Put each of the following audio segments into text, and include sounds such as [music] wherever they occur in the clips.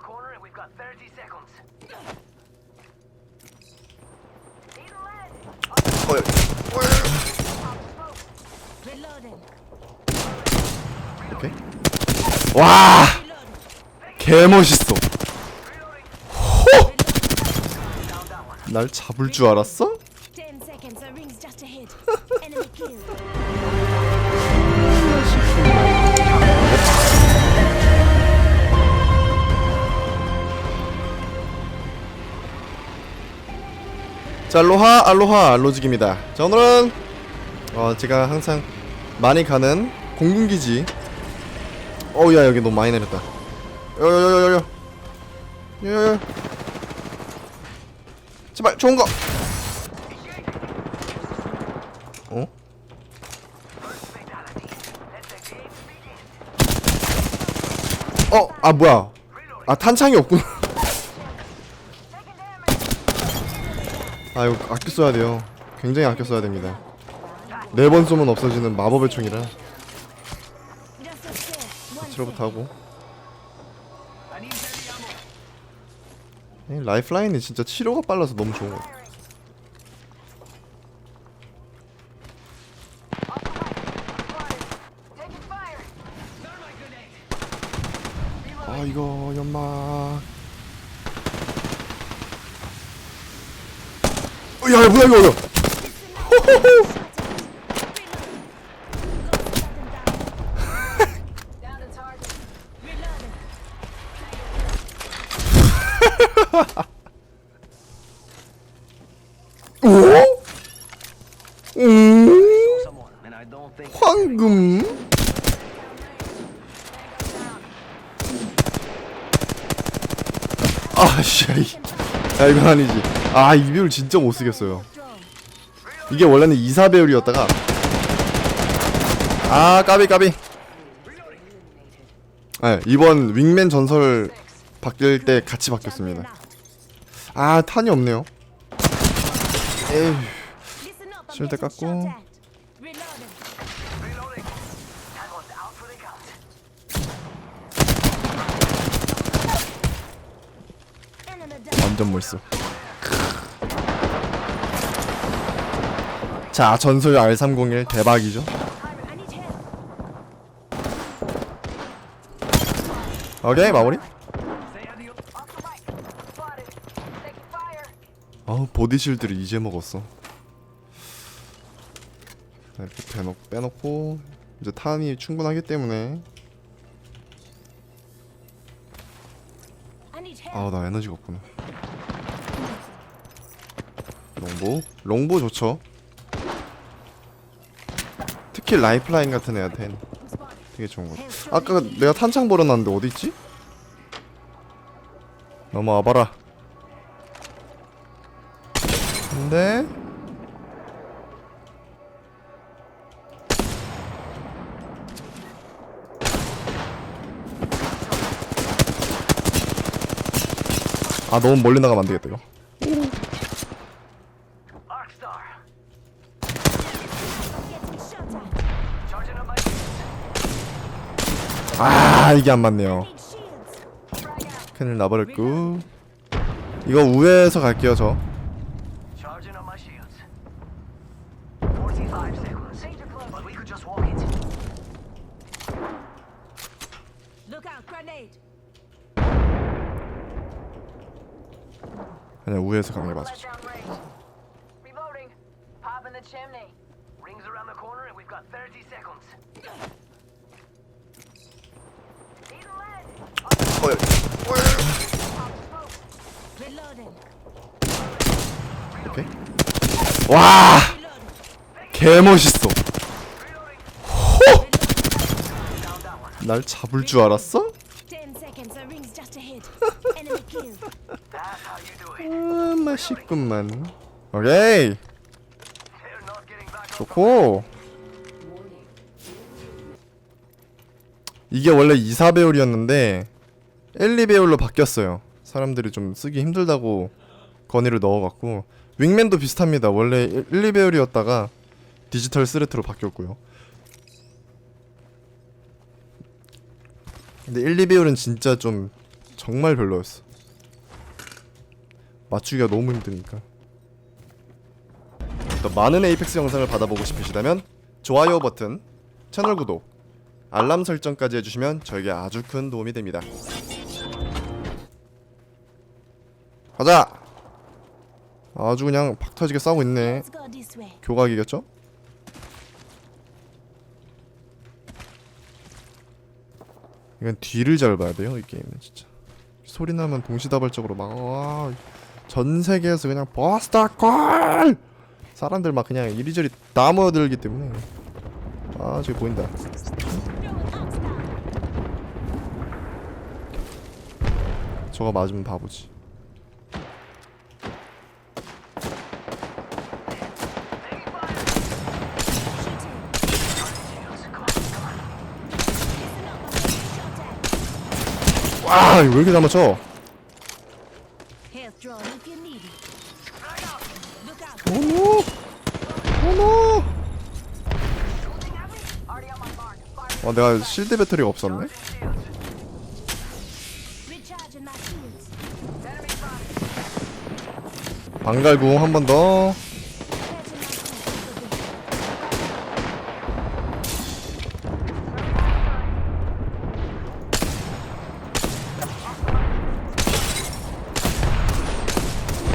corner and we've got 30 seconds. Reloading. 오케이. 와! 개 멋있어. 호! 날 잡을 줄 알았어? Ten seconds. The ring's just ahead. Enemy kill. 자, 알로하, 알로하, 알로직입니다. 자, 오늘은 어, 제가 항상 많이 가는 공군기지. 어우야, 여기 너무 많이 내렸다. 여여여여여. 여여여. 제발 좋은 거. 어? 어, 아 뭐야? 아 탄창이 없구나. 아 이거 아껴 써야 돼요. 굉장히 아껴 써야 됩니다. 네 번 쏘면 없어지는 마법의 총이라 치료부터 하고. 이 라이프라인이 진짜 치료가 빨라서 너무 좋은 거 같아. 아 이거 연막. 어, 야 뭐야 이거 이거. 호호호. 음? 황금? 아 씨, 야 이건 아니지. 아 이 배율 진짜 못 쓰겠어요. 이게 원래는 이사 배율이었다가 아 까비 까비. 네, 이번 윙맨 전설 바뀔 때 같이 바뀌었습니다. 아 탄이 없네요. 에휴. 실드 깎고. Reloading. reloading. 자 전설 R301 대박이죠. 오케이 마무리. Say adios. Off the right. Spotted. Taking fire. 아 보디 실드를 이제 먹었어. 자, 이렇게 빼놓, 빼놓고 이제 탄이 충분하기 때문에. 아우 나 에너지가 없구나. 롱보 롱보 좋죠. 특히 라이프라인 같은 애한테는 되게 좋은 것 같아. 아까 내가 탄창 버려놨는데 어디 있지? 넘어와봐라. 근데 아 너무 멀리 나가면 안 되겠다 이거. 아 이게 안 맞네요. 큰일 나버렸고 이거 우회해서 갈게요 저. charging up my shields. 45 seconds. But we could just walk it. Look out. Grenade. 그냥 우회해서 가는 게 맞아. Reloading. Pop in the chimney. Rings around the corner and we've got 30 seconds. Lead. Reloading. 오케이. 와, Reloading. 개 멋있어. Reloading. 호! 날 잡을 줄 알았어? 아, 맛있구만. 오케이. 좋고. 이게 원래 2, 4배율이었는데 1, 2배율로 바뀌었어요. 사람들이 좀 쓰기 힘들다고 건의를 넣어갖고 윙맨도 비슷합니다. 원래 1, 2배율이었다가 디지털 스레트로 바뀌었고요. 근데 1, 2배율은 진짜 좀 정말 별로였어. 맞추기가 너무 힘드니까. 더 많은 에이펙스 영상을 받아보고 싶으시다면 좋아요 버튼, 채널 구독, 알람 설정까지 해주시면 저에게 아주 큰 도움이 됩니다. 가자. 아주 그냥 팍 터지게 싸우고 있네. 교각이겠죠? 이건 뒤를 잘 봐야 돼요 이 게임은 진짜 소리 나면 동시다발적으로 막 와 전 세계에서 그냥 버스터 콜 사람들 막 그냥 이리저리 다 모여들기 때문에 아 저기 보인다 저거 맞으면 바보지 와 왜 이렇게 잘 맞춰. 어머 어머 어 내가 실드 배터리가 없었네 방갈궁 한 번 더.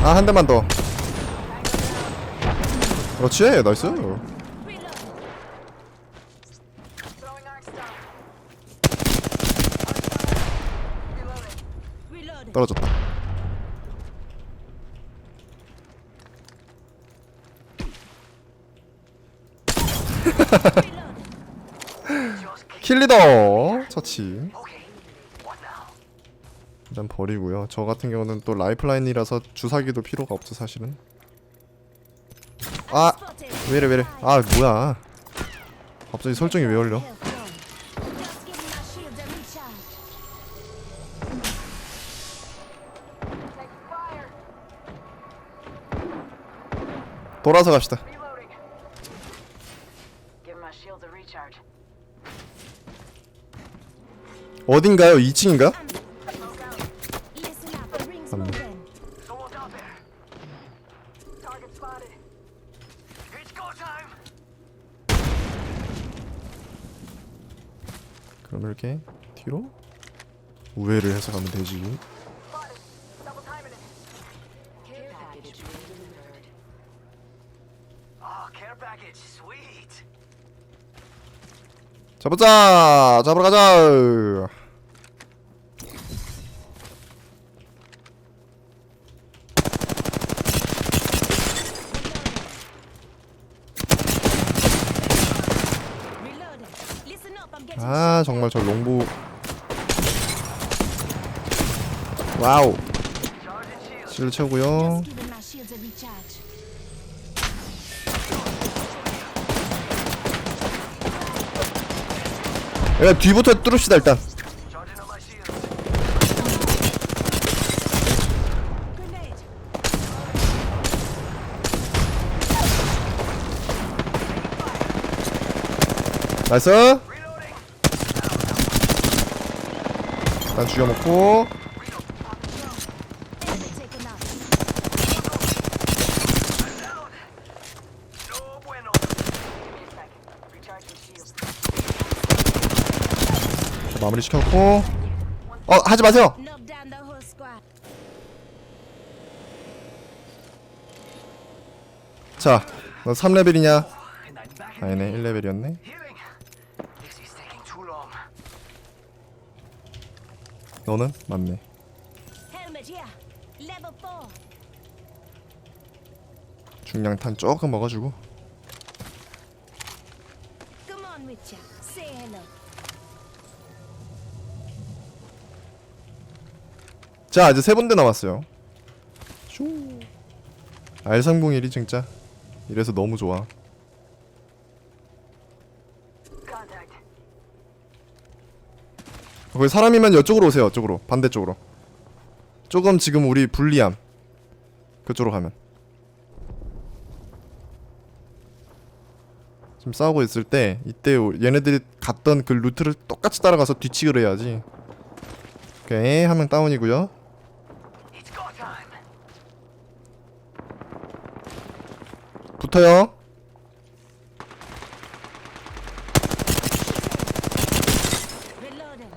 아 한 대만 더 그렇지 나이스. 떨어졌다 Reloading. Just keep. 킬리더 처치? 일단 버리고요 저 같은 경우는 또 라이프라인이라서 주사기도 필요가 없어 사실은 아. 왜이래 왜이래 아 뭐야 갑자기 설정이 왜 열려. 돌아서 갑시다 어딘가요 2층인가? Smoke out. Listen up. The ring's Um. moving. Someone's out there. Target spotted. It's go time. 그럼 이렇게 뒤로 우회를 해서 가면 되지. Oh. 잡았자 잡으러 가자 아 정말 저 롱보 와우. 실드 채우고요. 야 뒤부터 뚫읍시다 일단. 나이스 Reloading. 일단 죽여먹고. 마무리 시켰고 어 하지 마세요 squad. 자너 3레벨이냐 And I'm back in 아니네 1레벨이었네 너는? 맞네 Helmet here. Level 4. 중량탄 조금 먹어주고. 자 이제 세 군데 남았어요 슈 R301이 진짜 이래서 너무 좋아 거기 사람이면 이쪽으로 오세요 이쪽으로. 반대쪽으로. 조금 지금 우리 불리함. 그쪽으로 가면. 지금 싸우고 있을 때 이때 우- 얘네들이 갔던 그 루트를 똑같이 따라가서 뒤치기를 해야지. 오케이 한 명 다운이고요. 붙어요 Reloading.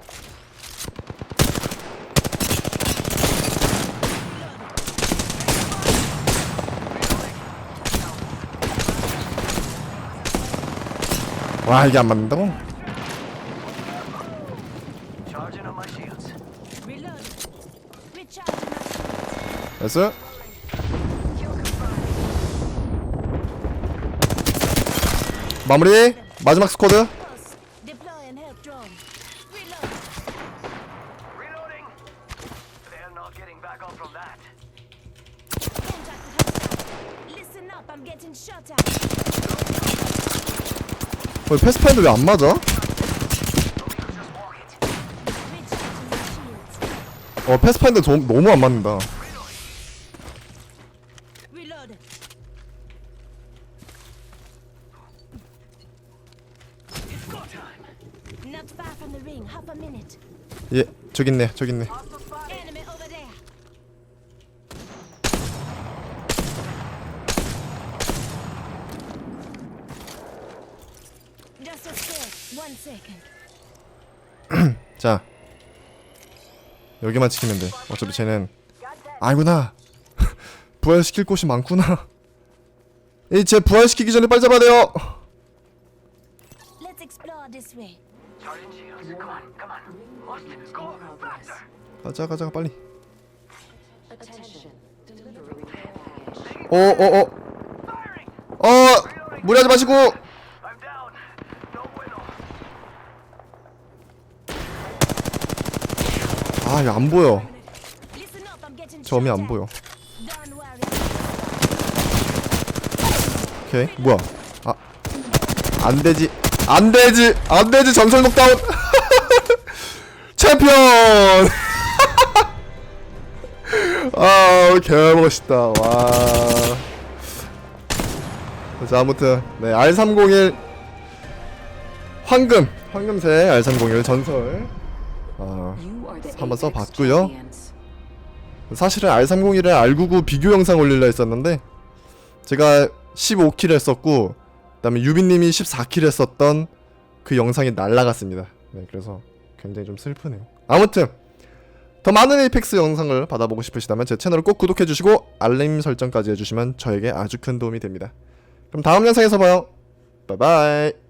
와 이게 안 맞는다고? 나이스 마무리 마지막 스쿼드 어, 패스파인더 왜 안 맞아? 어 패스파인더 도, 너무 안 맞는다. 예 저기 있네 저기 있네 자 여기만 지키면 돼 어차피 쟤는 아이구나 부활시킬 곳이 많구나 이 쟤 부활시키기 전에 빨리 잡아야 돼요. 가자 가자 빨리. 어어어. 어, 무리하지 마시고 아 이거 안 보여. 점이 안. 보여. 오케이 뭐야? 아 안되지 안되지 안되지 전설 녹다운 [laughs] 챔피언! [laughs] 아 개멋있다. 와. 자, 아무튼 네 R301 황금 황금색 R301 전설 아 You are the 한번 써봤고요. 사실은 R301에 R99 비교 영상 올릴라 했었는데 제가 15킬 했었고 그 다음에 유빈님이 14킬 했었던 그 영상이 날라갔습니다. 네, 그래서 굉장히 좀 슬프네요. 아무튼 더 많은 에이펙스 영상을 받아보고 싶으시다면 제 채널을 꼭 구독해주시고 알림 설정까지 해주시면 저에게 아주 큰 도움이 됩니다. 그럼 다음 영상에서 봐요. 바이바이.